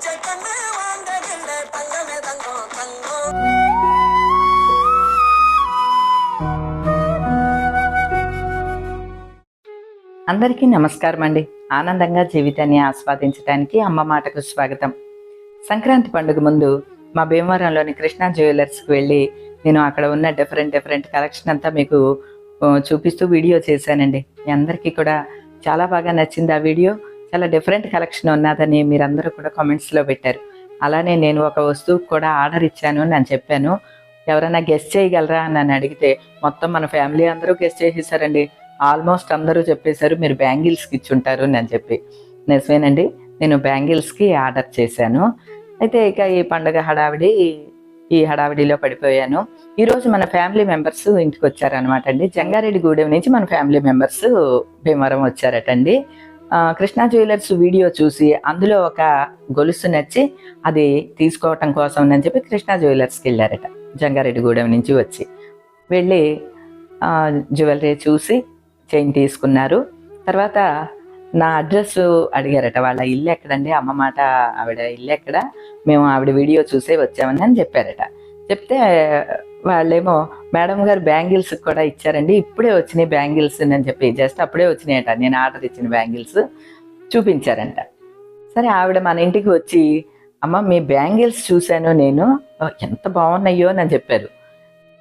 అందరికీ నమస్కారం అండి. ఆనందంగా జీవితాన్ని ఆస్వాదించడానికి అమ్మ మాటకు స్వాగతం. సంక్రాంతి పండుగ ముందు మా భీమవరంలోని కృష్ణా జ్యువెలర్స్కి వెళ్ళి నేను అక్కడ ఉన్న డిఫరెంట్ డిఫరెంట్ కలెక్షన్ అంతా మీకు చూపిస్తూ వీడియో చేశానండి. మీ అందరికీ కూడా చాలా బాగా నచ్చింది ఆ వీడియో. చాలా డిఫరెంట్ కలెక్షన్ ఉన్నదని మీరందరూ కూడా కామెంట్స్లో పెట్టారు. అలానే నేను ఒక వస్తువుకు కూడా ఆర్డర్ ఇచ్చాను అని చెప్పాను. ఎవరైనా గెస్ట్ చేయగలరా అని నన్ను అడిగితే మొత్తం మన ఫ్యామిలీ అందరూ గెస్ట్ చేసేసారండి. ఆల్మోస్ట్ అందరూ చెప్పేశారు మీరు బ్యాంగిల్స్కి ఇచ్చుంటారు అని చెప్పి. నిజమేనండి నేను బ్యాంగిల్స్కి ఆర్డర్ చేశాను. అయితే ఇక ఈ పండుగ హడావిడి ఈ హడావిడిలో పడిపోయాను. ఈరోజు మన ఫ్యామిలీ మెంబర్స్ ఇంటికి వచ్చారనమాట అండి. జంగారెడ్డి గూడెం నుంచి మన ఫ్యామిలీ మెంబర్స్ భీమవరం వచ్చారటండి. కృష్ణా జ్యువెలర్స్ వీడియో చూసి అందులో ఒక గొలుసు నచ్చి అది తీసుకోవటం కోసం అని చెప్పి కృష్ణా జ్యువెలర్స్కి వెళ్ళారట. జంగారెడ్డిగూడెం నుంచి వచ్చి. వెళ్ళి జ్యువెలరీ చూసి చైన్ తీసుకున్నారు. తర్వాత నా అడ్రస్ అడిగారట. వాళ్ళ ఇల్లు ఎక్కడండి? అమ్మ మాట ఆవిడ ఇల్లు ఎక్కడ? మేము ఆవిడ వీడియో చూసే వచ్చామని అని చెప్పారట. చెప్తే వాళ్ళేమో మేడం గారు బ్యాంగిల్స్ కూడా ఇచ్చారండి ఇప్పుడే వచ్చినాయి బ్యాంగిల్స్ అని చెప్పి జస్ట్ అప్పుడే వచ్చినాయట. నేను ఆర్డర్ ఇచ్చిన బ్యాంగిల్స్ చూపించారంట. సరే ఆవిడ మన ఇంటికి వచ్చి అమ్మ మీ బ్యాంగిల్స్ చూశాను నేను ఎంత బాగున్నాయో అని చెప్పారు.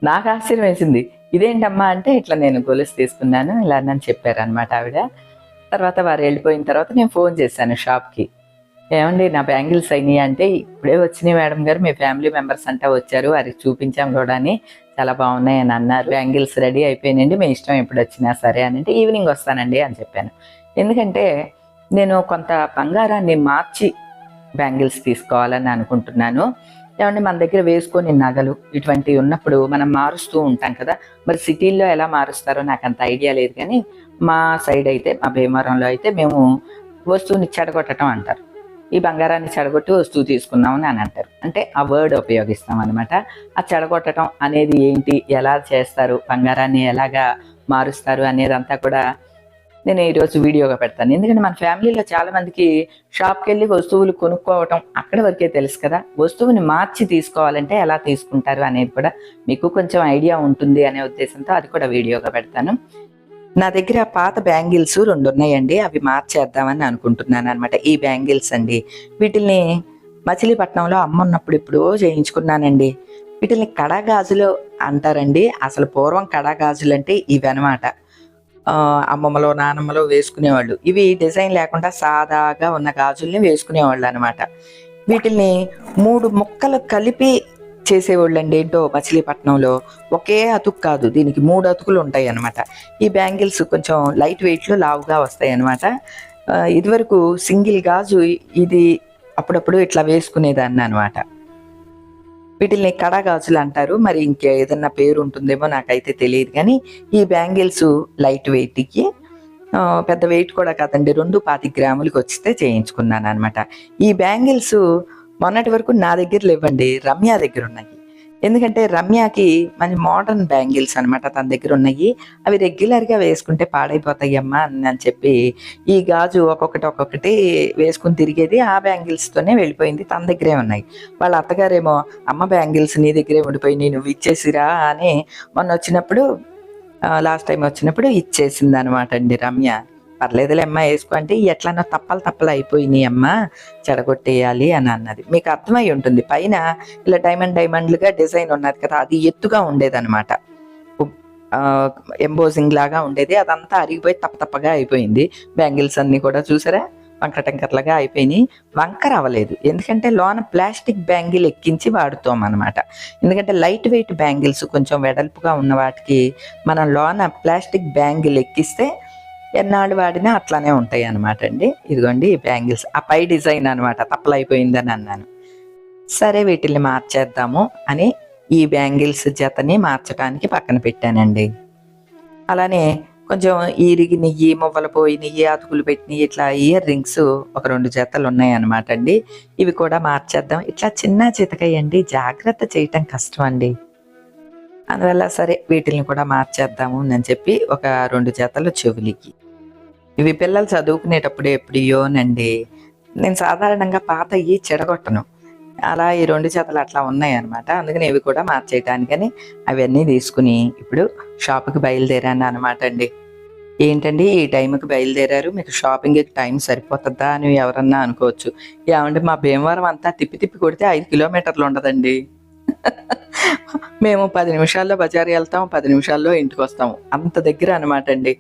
నాకు ఆశ్చర్యం వేసింది. ఇదేంటమ్మా? అంటే ఇట్లా నేను గొలుసు తీసుకున్నాను ఇలా అని చెప్పారు అనమాట ఆవిడ. తర్వాత వారు వెళ్ళిపోయిన తర్వాత నేను ఫోన్ చేశాను షాప్కి. ఏమండి నా బ్యాంగిల్స్ అయినాయి అంటే ఇప్పుడే వచ్చినాయి మేడం గారు. మీ ఫ్యామిలీ మెంబర్స్ అంతా వచ్చారు. వారికి చూపించాం కూడా అని చాలా బాగున్నాయి అని అన్నారు. బ్యాంగిల్స్ రెడీ అయిపోయినండి మీ ఇష్టం ఎప్పుడు వచ్చినా సరే అని అంటే ఈవినింగ్ వస్తానండి అని చెప్పాను. ఎందుకంటే నేను కొంత బంగారాన్ని మార్చి బ్యాంగిల్స్ తీసుకోవాలని అనుకుంటున్నాను. ఏమంటే మన దగ్గర వేసుకొని నగలు ఇటువంటివి ఉన్నప్పుడు మనం మారుస్తూ ఉంటాం కదా. మరి సిటీల్లో ఎలా మారుస్తారో నాకు అంత ఐడియా లేదు కానీ మా సైడ్ అయితే మా భీమవరంలో అయితే మేము వస్తువుని చెడగొట్టడం అంటారు. ఈ బంగారాన్ని చెడగొట్టి వస్తువు తీసుకున్నామని అని అంటారు. అంటే ఆ వర్డ్ ఉపయోగిస్తాం అనమాట ఆ చెడగొట్టడం అనేది ఏంటి? ఎలా చేస్తారు? బంగారాన్ని ఎలాగా మారుస్తారు అనేదంతా కూడా నేను ఈరోజు వీడియోగా పెడతాను. ఎందుకంటే మన ఫ్యామిలీలో చాలామందికి షాప్కి వెళ్ళి వస్తువులు కొనుక్కోవటం అక్కడ వరకే తెలుసు కదా. వస్తువుని మార్చి తీసుకోవాలంటే ఎలా తీసుకుంటారు అనేది కూడా మీకు కొంచెం ఐడియా ఉంటుంది అనే ఉద్దేశంతో అది కూడా వీడియోగా పెడతాను. నా దగ్గర పాత బ్యాంగిల్స్ రెండు ఉన్నాయండి. అవి మార్చేద్దామని అనుకుంటున్నాను అనమాట ఈ బ్యాంగిల్స్ అండి. వీటిల్ని మచిలీపట్నంలో అమ్మ ఉన్నప్పుడు ఎప్పుడో చేయించుకున్నానండి. వీటిని కడాగాజులు అంటారండి. అసలు పూర్వం కడాగాజులు అంటే ఇవి ఆ, అమ్మమ్మలో నానమ్మలో వేసుకునేవాళ్ళు. ఇవి డిజైన్ లేకుండా సాదాగా ఉన్న గాజుల్ని వేసుకునేవాళ్ళు అనమాట వీటిల్ని మూడు ముక్కలు కలిపి చేసేవాళ్ళండి ఏంటో మచిలీపట్నంలో. ఒకే అతుకు కాదు దీనికి మూడు అతుకులు ఉంటాయి అనమాట ఈ బ్యాంగిల్స్ కొంచెం లైట్ వెయిట్లో లావుగా వస్తాయి అనమాట ఇదివరకు సింగిల్ గాజు ఇది అప్పుడప్పుడు ఇట్లా వేసుకునేదాన్ని అనమాట వీటిల్ని కడగాజులు అంటారు మరి ఇంకా ఏదన్నా పేరు ఉంటుందేమో నాకైతే తెలియదు కానీ ఈ బ్యాంగిల్స్ లైట్ వెయిట్కి పెద్ద వెయిట్ కూడా కాదండి రెండు పాతి గ్రాములకి వచ్చితే చేయించుకున్నాను అనమాట ఈ బ్యాంగిల్స్ మొన్నటి వరకు నా దగ్గర లేవండి రమ్య దగ్గర ఉన్నాయి. ఎందుకంటే రమ్యకి మంచి మోడర్న్ బ్యాంగిల్స్ అనమాట తన దగ్గర ఉన్నాయి. అవి రెగ్యులర్గా వేసుకుంటే పాడైపోతాయి అమ్మా అని అని చెప్పి ఈ గాజు ఒక్కొక్కటి ఒక్కొక్కటి వేసుకుని తిరిగేది ఆ బ్యాంగిల్స్తోనే వెళ్ళిపోయింది తన దగ్గరే ఉన్నాయి. వాళ్ళ అత్తగారేమో అమ్మ బ్యాంగిల్స్ నీ దగ్గరే ఉండిపోయి నువ్వు ఇచ్చేసిరా అని మొన్న వచ్చినప్పుడు లాస్ట్ టైం వచ్చినప్పుడు ఇచ్చేసింది అనమాట అండి రమ్య. పర్లేదులే అమ్మ వేసుకో అంటే ఎట్లన్నా తప్పలు తప్పలు అయిపోయినాయి అమ్మ చెడగొట్టేయాలి అని అన్నది. మీకు అర్థమై ఉంటుంది. పైన ఇలా డైమండ్ డైమండ్లుగా డిజైన్ ఉన్నది కదా అది ఎత్తుగా ఉండేదన్నమాట. ఎంబోజింగ్ లాగా ఉండేది. అదంతా అరిగిపోయి తప్ప తప్పగా అయిపోయింది. బ్యాంగిల్స్ అన్నీ కూడా చూసారా? వంకర అయిపోయినాయి. వంకర అవ్వలేదు. ఎందుకంటే లోన ప్లాస్టిక్ బ్యాంగిల్ ఎక్కించి వాడుతాం అనమాట ఎందుకంటే లైట్ వెయిట్ బ్యాంగిల్స్ కొంచెం వెడల్పుగా ఉన్న వాటికి మనం లోన ప్లాస్టిక్ బ్యాంగిల్ ఎక్కిస్తే ఎన్నాళ్ళు వాడినా అట్లానే ఉంటాయి అనమాట అండి. ఇదిగోండి ఈ బ్యాంగిల్స్. ఆ పై డిజైన్ అనమాట తప్పలైపోయిందని అన్నాను. సరే వీటిని మార్చేద్దాము అని ఈ బ్యాంగిల్స్ జతని మార్చడానికి పక్కన పెట్టానండి. అలానే కొంచెం ఈరిగి నెయ్యి మువ్వలు పోయి నెయ్యి అతుకులు పెట్టినవి ఇట్లా ఇయర్ రింగ్స్ ఒక రెండు జతలు ఉన్నాయి అనమాట అండి. ఇవి కూడా మార్చేద్దాం. ఇట్లా చిన్న చితకయ్యండి జాగ్రత్త చేయటం కష్టం అండి. అందువల్ల సరే వీటిని కూడా మార్చేద్దాము అని చెప్పి ఒక రెండు జతలు చెవులికి. ఇవి పిల్లలు చదువుకునేటప్పుడు ఎప్పుడియోనండి. నేను సాధారణంగా పాత ఇవి చెడగొట్టను. అలా ఈ రెండు చేతలు అట్లా ఉన్నాయి అనమాట అందుకని ఇవి కూడా మార్చేయటానికని అవన్నీ తీసుకుని ఇప్పుడు షాప్కి బయలుదేరాను అనమాట అండి. ఏంటండి ఈ టైంకి బయలుదేరారు? మీకు షాపింగ్కి టైం సరిపోతుందా అని ఎవరన్నా అనుకోవచ్చు. ఏమంటే మా భీమవరం అంతా తిప్పి తిప్పి కొడితే ఐదు కిలోమీటర్లు ఉండదండి. మేము పది నిమిషాల్లో బజారు వెళ్తాం పది నిమిషాల్లో ఇంటికి వస్తాం. అంత దగ్గర అనమాట అండి.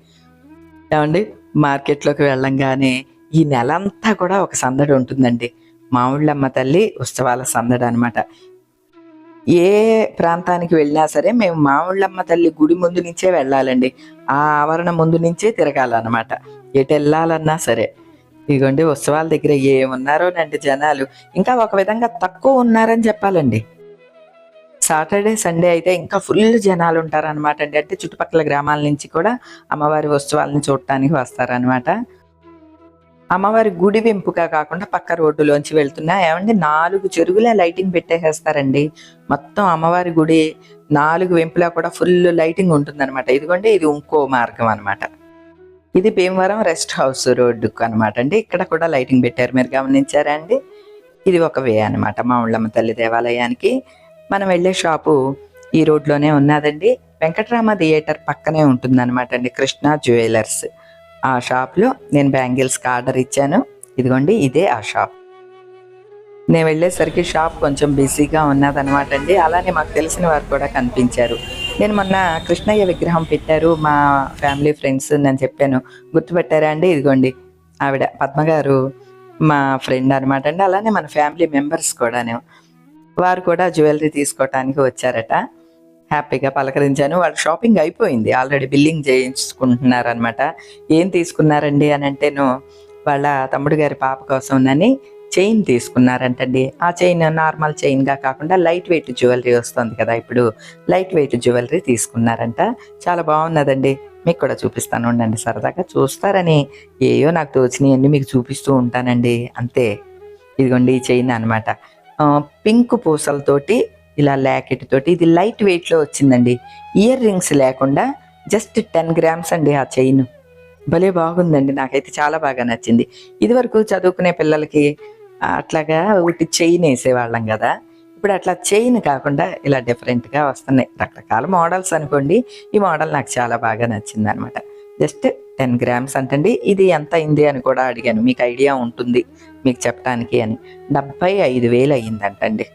ఏమండి? మార్కెట్లోకి వెళ్ళంగానే ఈ నెల అంతా కూడా ఒక సందడి ఉంటుందండి. మామిళ్ళమ్మ తల్లి ఉత్సవాల సందడి అనమాట ఏ ప్రాంతానికి వెళ్ళినా సరే మేము మామిళ్ళమ్మ తల్లి గుడి ముందు నుంచే వెళ్ళాలండి. ఆ ఆవరణ ముందు నుంచే తిరగాలన్నమాట. ఎటు వెళ్ళాలన్నా సరే. ఇదిగోండి ఉత్సవాల దగ్గర ఏమున్నారోనండి జనాలు. ఇంకా ఒక విధంగా తక్కువ ఉన్నారని చెప్పాలండి. సాటర్డే సండే అయితే ఇంకా ఫుల్ జనాలు ఉంటారనమాట అండి. అంటే చుట్టుపక్కల గ్రామాల నుంచి కూడా అమ్మవారి ఉత్సవాలను చూడటానికి వస్తారనమాట అమ్మవారి గుడి వెంపుగా కాకుండా పక్క రోడ్డులోంచి వెళ్తున్నా ఏమండి? నాలుగు చెరుగుల లైటింగ్ పెట్టేసేస్తారండి. మొత్తం అమ్మవారి గుడి నాలుగు వెంపులా కూడా ఫుల్ లైటింగ్ ఉంటుందన్నమాట. ఇదిగోండి ఇది ఇంకో మార్గం అన్నమాట. ఇది భీమవరం రెస్ట్ హౌస్ రోడ్డుకు అనమాట అండి. ఇక్కడ కూడా లైటింగ్ పెట్టారు. మీరు గమనించారా అండి? ఇది ఒక వే అనమాట మా ఊళ్ళమ్మ తల్లి దేవాలయానికి. మనం వెళ్ళే షాపు ఈ రోడ్లోనే ఉన్నదండి. వెంకటరామ థియేటర్ పక్కనే ఉంటుందన్నమాట అండి కృష్ణ జ్యువెలర్స్. ఆ షాప్లో నేను బ్యాంగిల్స్కి ఆర్డర్ ఇచ్చాను. ఇదిగోండి ఇదే ఆ షాప్. నేను వెళ్ళేసరికి షాప్ కొంచెం బిజీగా ఉన్నదనమాట అండి. అలానే మాకు తెలిసిన వారు కూడా కనిపించారు. నేను మొన్న కృష్ణయ్య విగ్రహం పెట్టారు. మా ఫ్యామిలీ ఫ్రెండ్స్ నేను చెప్పాను గుర్తుపెట్టారా అండి? ఇదిగోండి. ఆవిడ పద్మ గారు మా ఫ్రెండ్ అనమాట అండి. అలానే మన ఫ్యామిలీ మెంబర్స్ కూడాను. వారు కూడా జ్యువెలరీ తీసుకోవటానికి వచ్చారట. హ్యాపీగా పలకరించాను. వాళ్ళ షాపింగ్ అయిపోయింది. ఆల్రెడీ బిల్లింగ్ చేయించుకుంటున్నారనమాట ఏం తీసుకున్నారండి అని అంటేను వాళ్ళ తమ్ముడు గారి పాప కోసం అని చైన్ తీసుకున్నారంటండి. ఆ చైన్ నార్మల్ చైన్గా కాకుండా లైట్ వెయిట్ జ్యువెలరీ వస్తుంది కదా ఇప్పుడు. లైట్ వెయిట్ జ్యువెలరీ తీసుకున్నారంట. చాలా బాగున్నదండి. మీకు కూడా చూపిస్తాను. ఉండండి సరదాగా చూస్తారని. ఏయో నాకు తోచినవన్నీ మీకు చూపిస్తూ ఉంటానండి. అంతే. ఇదిగోండి ఈ చైన్ అనమాట పింక్ పూసలతోటి ఇలా ల్యాకెట్ తోటి ఇది లైట్ వెయిట్లో వచ్చిందండి. ఇయర్ రింగ్స్ లేకుండా జస్ట్ టెన్ గ్రామ్స్ అండి ఆ చైన్. భలే బాగుందండి నాకైతే చాలా బాగా నచ్చింది. ఇదివరకు చదువుకునే పిల్లలకి అట్లాగా ఒకటి చైన్ వేసేవాళ్ళం కదా. ఇప్పుడు అట్లా చైన్ కాకుండా ఇలా డిఫరెంట్గా వస్తున్నాయి. రకరకాల మోడల్స్ అనుకోండి ఈ మోడల్ నాకు చాలా బాగా నచ్చింది అనమాట జస్ట్ టెన్ గ్రామ్స్ అంటండి. ఇది ఎంత అయింది అని కూడా అడిగాను. మీకు ఐడియా ఉంటుంది మీకు చెప్పడానికి అని. డెబ్బై ఐదు వేలు అయ్యిందంటండి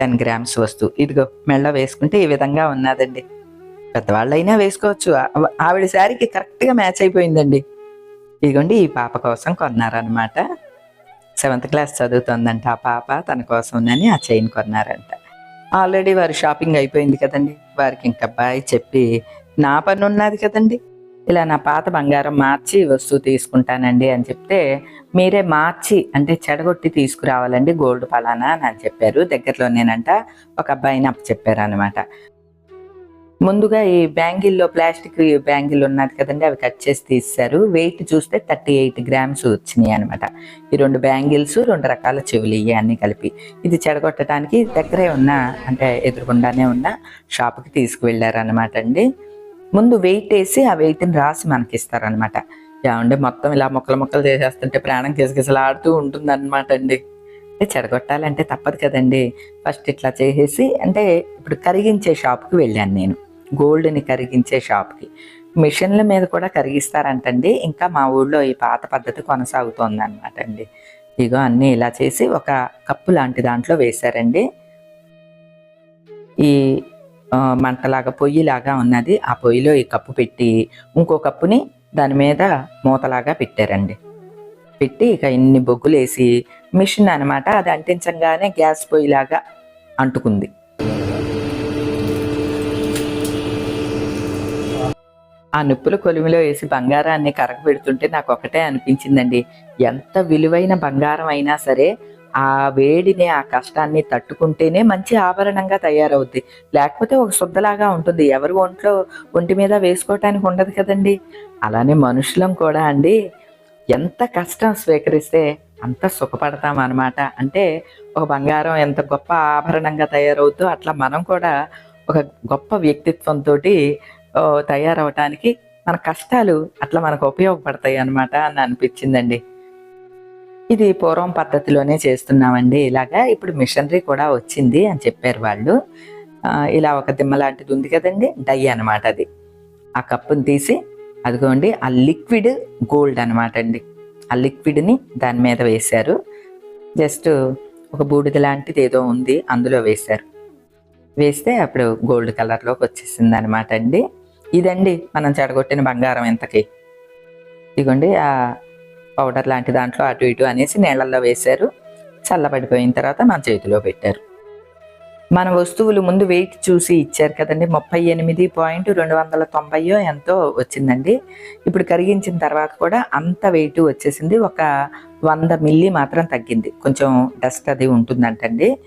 టెన్ గ్రామ్స్ వస్తువు. ఇదిగో మెళ్ళ వేసుకుంటే ఈ విధంగా ఉన్నదండి. పెద్దవాళ్ళైనా వేసుకోవచ్చు. ఆవిడ శారీకి కరెక్ట్గా మ్యాచ్ అయిపోయిందండి. ఇదిగోండి ఈ పాప కోసం కొన్నారనమాట సెవెంత్ క్లాస్ చదువుతుందంట ఆ పాప తన కోసం అని ఆ చైన్ కొన్నారంట. ఆల్రెడీ వారి షాపింగ్ అయిపోయింది కదండి. వారికి ఇంకా బాయ్ చెప్పి నా పని ఉన్నది కదండి. ఇలా నా పాత బంగారం మార్చి వస్తువు తీసుకుంటానండి అని చెప్తే మీరే మార్చి అంటే చెడగొట్టి తీసుకురావాలండి గోల్డ్ పలానా అని చెప్పారు. దగ్గరలో నేనంట ఒక అబ్బాయిని అప్పు చెప్పారు అనమాట ముందుగా ఈ బ్యాంగిల్లో ప్లాస్టిక్ బ్యాంగిల్ ఉన్నది కదండి అవి కట్ చేసి తీస్తారు వెయిట్ చూస్తే థర్టీ ఎయిట్ గ్రామ్స్ వచ్చినాయి అనమాట ఈ రెండు బ్యాంగిల్స్ రెండు రకాల చెవులు ఇవి అన్ని కలిపి. ఇది చెడగొట్టడానికి దగ్గరే ఉన్న అంటే ఎదురుగుండానే ఉన్న షాప్కి తీసుకువెళ్ళారు అనమాట అండి. ముందు వెయిట్ వేసి ఆ వెయిట్ని రాసి మనకి ఇస్తారనమాట ఏమంటే మొత్తం ఇలా మొక్కలు మొక్కలు చేసేస్తుంటే ప్రాణం కిసకిసలాడుతూ ఉంటుంది అనమాట అండి. అంటే చెడగొట్టాలంటే తప్పదు కదండి. ఫస్ట్ ఇట్లా చేసేసి అంటే ఇప్పుడు కరిగించే షాప్కి వెళ్ళాను నేను. గోల్డ్ని కరిగించే షాప్కి. మిషన్ల మీద కూడా కరిగిస్తారంటండి. ఇంకా మా ఊళ్ళో ఈ పాత పద్ధతి కొనసాగుతోంది అనమాట అండి. ఇగో అన్నీ ఇలా చేసి ఒక కప్పు లాంటి దాంట్లో వేశారండి. ఈ మంటలాగా పొయ్యిలాగా ఉన్నది. ఆ పొయ్యిలో ఈ కప్పు పెట్టి ఇంకో కప్పుని దాని మీద మూతలాగా పెట్టారండి. పెట్టి ఇక ఇన్ని బొగ్గులు వేసి మిషన్ అనమాట అది అంటించగానే గ్యాస్ పొయ్యిలాగా అంటుకుంది. ఆ నిప్పుల కొలిమిలో వేసి బంగారాన్ని కరగబెడుతుంటే నాకు ఒకటే అనిపించిందండి. ఎంత విలువైన బంగారం అయినా సరే ఆ వేడిని ఆ కష్టాన్ని తట్టుకుంటేనే మంచి ఆభరణంగా తయారవుద్ది. లేకపోతే ఒక శుద్ధలాగా ఉంటుంది. ఎవరు ఒంట్లో ఒంటి మీద వేసుకోవటానికి ఉండదు కదండి. అలానే మనుషులం కూడా అండి. ఎంత కష్టం స్వీకరిస్తే అంత సుఖపడతాం అనమాట అంటే ఒక బంగారం ఎంత గొప్ప ఆభరణంగా తయారవుతూ అట్లా మనం కూడా ఒక గొప్ప వ్యక్తిత్వంతో తయారవటానికి మన కష్టాలు అట్లా మనకు ఉపయోగపడతాయి అన్నమాట అని అనిపించిందండి. ఇది పూర్వం పద్ధతిలోనే చేస్తున్నామండి. ఇలాగా ఇప్పుడు మిషనరీ కూడా వచ్చింది అని చెప్పారు వాళ్ళు. ఇలా ఒక దిమ్మ లాంటిది ఉంది కదండి డై అన్నమాట అది. ఆ కప్పుని తీసి అదిగోండి ఆ లిక్విడ్ గోల్డ్ అనమాట అండి ఆ లిక్విడ్ని దాని మీద వేశారు. జస్ట్ ఒక బూడిద లాంటిది ఏదో ఉంది అందులో వేశారు. వేస్తే అప్పుడు గోల్డ్ కలర్లోకి వచ్చేసింది అనమాట అండి ఇదండి మనం చెడగొట్టిన బంగారం ఎంతకి. ఇదిగోండి ఆ పౌడర్ లాంటి దాంట్లో అటు ఇటు అనేసి నీళ్ళల్లో వేశారు. చల్లబడిపోయిన తర్వాత మన చేతిలో పెట్టారు. మన వస్తువులు ముందు వెయిట్ చూసి ఇచ్చారు కదండి. ముప్పై ఎనిమిది పాయింట్ రెండు వందల తొంభైయో ఎంతో వచ్చిందండి. ఇప్పుడు కరిగించిన తర్వాత కూడా అంత వెయిట్ వచ్చేసింది. ఒక వంద మిల్లీ మాత్రం తగ్గింది. కొంచెం డస్ట్ అది ఉంటుందంటండి.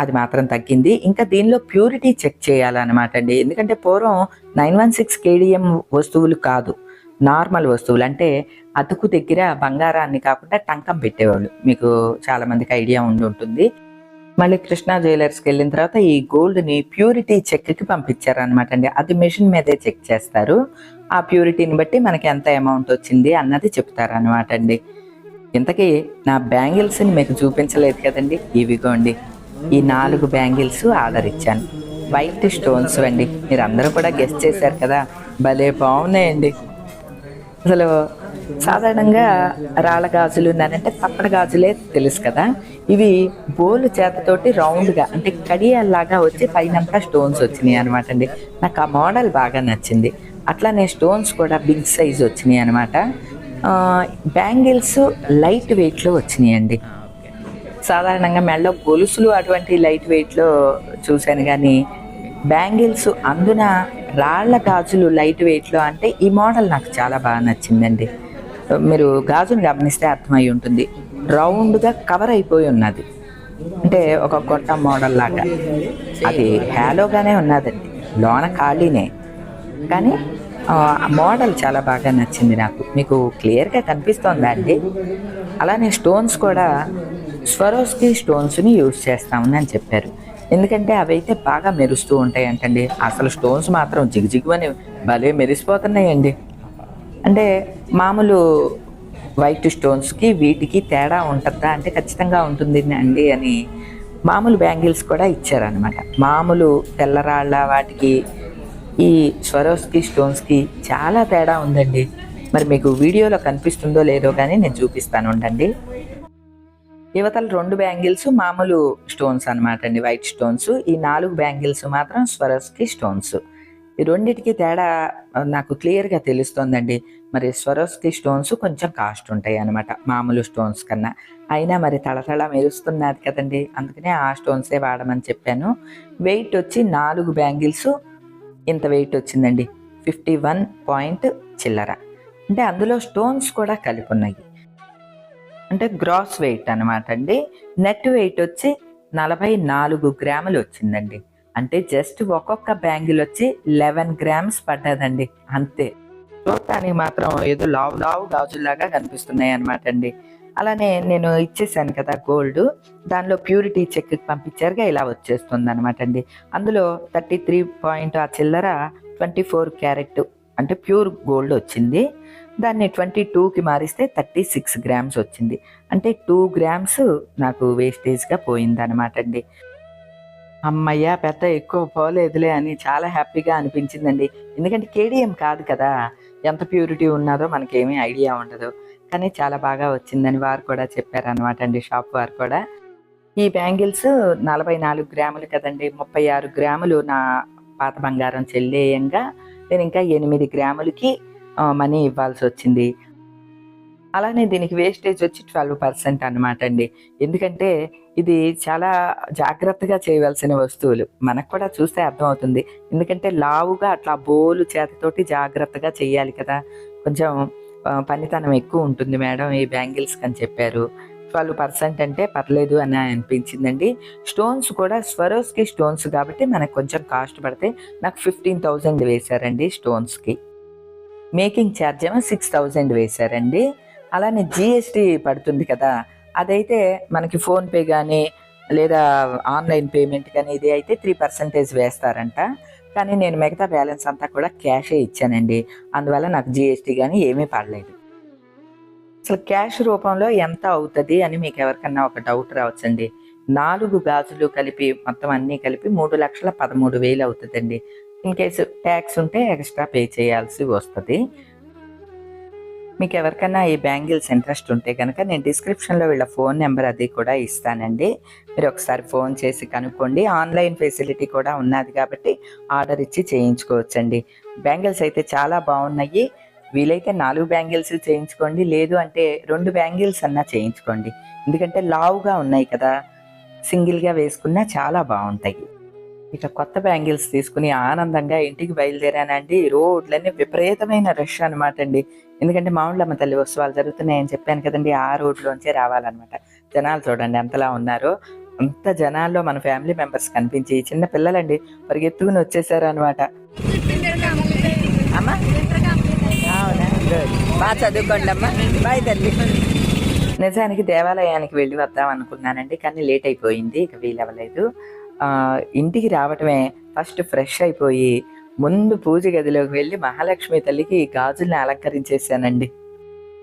అది మాత్రం తగ్గింది. ఇంకా దీనిలో ప్యూరిటీ చెక్ చేయాలన్నమాట అండి. ఎందుకంటే పూర్వం నైన్ వన్ సిక్స్ కేడిఎం వస్తువులు కాదు. నార్మల్ వస్తువులు. అంటే అతుకు దగ్గర బంగారాన్ని కాకుండా టంకం పెట్టేవాళ్ళు. మీకు చాలా మందికి ఐడియా ఉండి ఉంటుంది. మళ్ళీ కృష్ణా జ్యువెలర్స్కి వెళ్ళిన తర్వాత ఈ గోల్డ్ని ప్యూరిటీ చెక్కి పంపించారనమాట అండి. అది మిషన్ మీదే చెక్ చేస్తారు. ఆ ప్యూరిటీని బట్టి మనకి ఎంత అమౌంట్ వచ్చింది అన్నది చెప్తారనమాట అండి. ఇంతకీ నా బ్యాంగిల్స్ని మీకు చూపించలేదు కదండి. ఇవిగోండి ఈ నాలుగు బ్యాంగిల్స్ ఆర్డర్ ఇచ్చాను వైట్ స్టోన్స్ అండి. మీరు అందరూ కూడా గెస్ట్ చేశారు కదా. భలే బాగున్నాయండి. అసలు సాధారణంగా రాళ్ళ గాజులు అంటే తప్పడ గాజులే తెలుసు కదా. ఇవి బోలు చేతతోటి రౌండ్గా అంటే కడియాల్లాగా వచ్చి పైనంతా స్టోన్స్ వచ్చినాయి అనమాట అండి. నాకు ఆ మోడల్ బాగా నచ్చింది. అట్లానే స్టోన్స్ కూడా బిగ్ సైజ్ వచ్చినాయి అనమాట బ్యాంగిల్స్ లైట్ వెయిట్లో వచ్చినాయండి సాధారణంగా మెళ్ళో గొలుసులు అటువంటి లైట్ వెయిట్లో చూశాను కానీ బ్యాంగిల్స్ అందున రాళ్ళ గాజులు లైట్ వెయిట్లో అంటే ఈ మోడల్ నాకు చాలా బాగా నచ్చిందండి. మీరు గాజును గమనిస్తే అర్థమై ఉంటుంది. రౌండ్గా కవర్ అయిపోయి ఉన్నది. అంటే ఒక కొట్ట మోడల్ లాగా. అది హ్యాలోగానే ఉన్నదండి. లోన ఖాళీనే. కానీ మోడల్ చాలా బాగా నచ్చింది నాకు. మీకు క్లియర్గా కనిపిస్తోందా అండి? అలానే స్టోన్స్ కూడా స్వరోస్కి స్టోన్స్ని యూజ్ చేస్తామని అని చెప్పారు. ఎందుకంటే అవి అయితే బాగా మెరుస్తూ ఉంటాయంటండి. అసలు స్టోన్స్ మాత్రం జిగ్జిగ్మని భలే మెరిసిపోతున్నాయండి. అంటే మామూలు వైట్ స్టోన్స్కి వీటికి తేడా ఉంటుందా? అంటే ఖచ్చితంగా ఉంటుంది అండి అని మామూలు బ్యాంగిల్స్ కూడా ఇచ్చారనమాట మామూలు తెల్లరాళ్ళ వాటికి ఈ స్వరోస్కి స్టోన్స్కి చాలా తేడా ఉందండి. మరి మీకు వీడియోలో కనిపిస్తుందో లేదో కానీ నేను చూపిస్తాను ఉండండి. యువతల రెండు బ్యాంగిల్స్ మామూలు స్టోన్స్ అనమాట అండి వైట్ స్టోన్స్ ఈ నాలుగు బ్యాంగిల్స్ మాత్రం స్వరస్కి స్టోన్స్ ఈ రెండిటికి తేడా నాకు క్లియర్గా తెలుస్తోందండి. మరి స్వరోస్కి స్టోన్స్ కొంచెం కాస్ట్ ఉంటాయి అనమాట మామూలు స్టోన్స్ కన్నా. అయినా మరి తళతళ మెరుస్తున్నది కదండి అందుకనే ఆ స్టోన్సే వాడమని చెప్పాను. వెయిట్ వచ్చి నాలుగు బ్యాంగిల్స్ ఇంత వెయిట్ వచ్చిందండి ఫిఫ్టీ వన్ పాయింట్ చిల్లర. అంటే అందులో స్టోన్స్ కూడా కలిపి ఉన్నాయి అంటే గ్రాస్ వెయిట్ అనమాట అండి. నెట్ వెయిట్ వచ్చి నలభై నాలుగు గ్రాములు వచ్చిందండి. అంటే జస్ట్ ఒక్కొక్క బ్యాంగిల్ వచ్చి లెవెన్ గ్రామ్స్ పడ్డదండి. అంతే. చూడటానికి మాత్రం ఏదో లావు లావు గాజుల్లాగా కనిపిస్తున్నాయి అనమాట అండి. అలానే నేను ఇచ్చేసాను కదా గోల్డ్. దానిలో ప్యూరిటీ చెక్ పంపించారుగా ఇలా వచ్చేస్తుంది అనమాట అండి. అందులో థర్టీ త్రీ పాయింట్ ఆ చిల్లర ట్వంటీ ఫోర్ క్యారెట్ అంటే ప్యూర్ గోల్డ్ వచ్చింది. దాన్ని ట్వంటీ టూకి మారిస్తే థర్టీ సిక్స్ గ్రామ్స్ వచ్చింది. అంటే టూ గ్రామ్స్ నాకు వేస్టేజ్గా పోయింది అనమాట అండి. అమ్మయ్య పెద్ద ఎక్కువ పోలేదులే అని చాలా హ్యాపీగా అనిపించిందండి. ఎందుకంటే కేడిఎం కాదు కదా ఎంత ప్యూరిటీ ఉన్నదో మనకేమీ ఐడియా ఉండదు. కానీ చాలా బాగా వచ్చిందని వారు కూడా చెప్పారనమాట అండి షాప్ వారు కూడా. ఈ బ్యాంగిల్స్ నలభై నాలుగు గ్రాములు కదండి ముప్పై ఆరు గ్రాములు నా పాత బంగారం చెల్లేయంగా నేను ఇంకా ఎనిమిది గ్రాములకి మనీ ఇవ్వాల్సి వచ్చింది అలానే దీనికి వేస్టేజ్ వచ్చి ట్వెల్వ్ పర్సెంట్ అనమాట అండి. ఎందుకంటే ఇది చాలా జాగ్రత్తగా చేయవలసిన వస్తువులు. మనకు కూడా చూస్తే అర్థమవుతుంది. ఎందుకంటే లావుగా అట్లా బోలు చేతతోటి జాగ్రత్తగా చేయాలి కదా. కొంచెం పనితనం ఎక్కువ ఉంటుంది మేడం ఈ బ్యాంగిల్స్ అని చెప్పారు. ట్వెల్వ్ పర్సెంట్ అంటే పర్లేదు అని అనిపించిందండి. స్టోన్స్ కూడా స్వరోస్కి స్టోన్స్ కాబట్టి మనకు కొంచెం కాస్ట్ పడితే నాకు ఫిఫ్టీన్ థౌజండ్ వేశారండి స్టోన్స్కి. మేకింగ్ ఛార్జ్ ఏమో సిక్స్ థౌజండ్ వేశారండి. అలానే జిఎస్టీ పడుతుంది కదా అదైతే మనకి ఫోన్పే కానీ లేదా ఆన్లైన్ పేమెంట్ కానీ ఇది అయితే త్రీ పర్సెంటేజ్ వేస్తారంట. కానీ నేను మిగతా బ్యాలెన్స్ అంతా కూడా క్యాషే ఇచ్చానండి. అందువల్ల నాకు జిఎస్టీ కానీ ఏమీ పడలేదు. అసలు క్యాష్ రూపంలో ఎంత అవుతుంది అని మీకు ఎవరికన్నా ఒక డౌట్ రావచ్చండి? నాలుగు గాజులు కలిపి మొత్తం అన్నీ కలిపి మూడు లక్షల పదమూడు వేలు అవుతుందండి. ఇన్ కేసు ట్యాక్స్ ఉంటే ఎక్స్ట్రా పే చేయాల్సి వస్తుంది. మీకు ఎవరికైనా ఈ బ్యాంగిల్స్ ఇంట్రెస్ట్ ఉంటే కనుక నేను డిస్క్రిప్షన్లో వీళ్ళ ఫోన్ నెంబర్ అది కూడా ఇస్తానండి. మీరు ఒకసారి ఫోన్ చేసి కనుక్కోండి. ఆన్లైన్ ఫెసిలిటీ కూడా ఉన్నది కాబట్టి ఆర్డర్ ఇచ్చి చేయించుకోవచ్చండి. బ్యాంగిల్స్ అయితే చాలా బాగున్నాయి. వీలైతే నాలుగు బ్యాంగిల్స్ చేయించుకోండి. లేదు అంటే రెండు బ్యాంగిల్స్ అన్నా చేయించుకోండి. ఎందుకంటే లావుగా ఉన్నాయి కదా. సింగిల్గా వేసుకున్నా చాలా బాగుంటాయి. ఇక కొత్త బ్యాంగిల్స్ తీసుకుని ఆనందంగా ఇంటికి బయలుదేరానండి. రోడ్లన్నీ విపరీతమైన రష్ అనమాట అండి. ఎందుకంటే మామిళ్ళమ్మ తల్లి ఉత్సవాలు జరుగుతున్నాయని చెప్పాను కదండి ఆ రోడ్లోంచే రావాలన్నమాట. జనాలు చూడండి ఎంతలా ఉన్నారో. అంత జనాల్లో మన ఫ్యామిలీ మెంబర్స్ కనిపించి చిన్న పిల్లలండి పరిగెత్తుకుని వచ్చేసారు అనమాట అమ్మా. అవునా? బాగా చదువుకోండి అమ్మా. బాయ్ తల్లి. నిజానికి దేవాలయానికి వెళ్ళి వద్దాం అనుకున్నానండి కానీ లేట్ అయిపోయింది ఇక వీలవ్వలేదు. ఇంటికి రావటమే ఫస్ట్ ఫ్రెష్ అయిపోయి ముందు పూజ గదిలోకి వెళ్ళి మహాలక్ష్మి తల్లికి గాజుల్ని అలంకరించేసానండి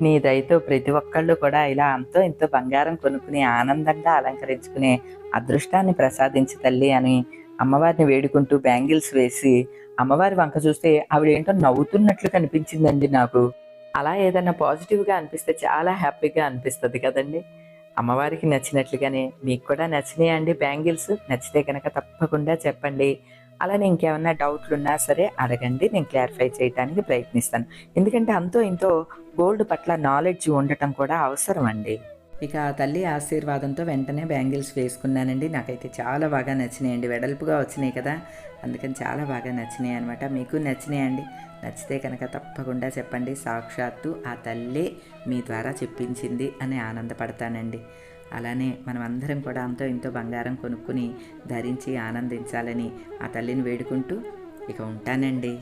నీ దయతో ప్రతి ఒక్కళ్ళు కూడా ఇలా అంతో ఇంతో బంగారం కొనుక్కుని ఆనందంగా అలంకరించుకునే అదృష్టాన్ని ప్రసాదించి తల్లి అని అమ్మవారిని వేడుకుంటూ బ్యాంగిల్స్ వేసి అమ్మవారి వంక చూస్తే ఆవిడేంటో నవ్వుతున్నట్లు కనిపించిందండి నాకు. అలా ఏదైనా పాజిటివ్గా అనిపిస్తే చాలా హ్యాపీగా అనిపిస్తుంది కదండి. అమ్మవారికి నచ్చినట్లుగానే మీకు కూడా నచ్చినాయండి బ్యాంగిల్స్. నచ్చితే కనుక తప్పకుండా చెప్పండి. అలానే ఇంకేమన్నా డౌట్లు ఉన్నా సరే అడగండి. నేను క్లారిఫై చేయడానికి ప్రయత్నిస్తాను. ఎందుకంటే అంతో ఇంతో గోల్డ్ పట్ల నాలెడ్జ్ ఉండటం కూడా అవసరం అండి. ఇక ఆ తల్లి ఆశీర్వాదంతో వెంటనే బ్యాంగిల్స్ వేసుకున్నానండి. నాకైతే చాలా బాగా నచ్చినాయండి. వెడల్పుగా వచ్చినాయి కదా. అందుకని చాలా బాగా నచ్చినాయి అనమాట మీకు నచ్చినాయండి నచ్చితే కనుక తప్పకుండా చెప్పండి. సాక్షాత్తు ఆ తల్లే మీ ద్వారా చెప్పించింది అని ఆనందపడతానండి. అలానే మనం అందరం కూడా అంతో ఇంతో బంగారం కొనుక్కుని ధరించి ఆనందించాలని ఆ తల్లిని వేడుకుంటూ ఇక ఉంటానండి.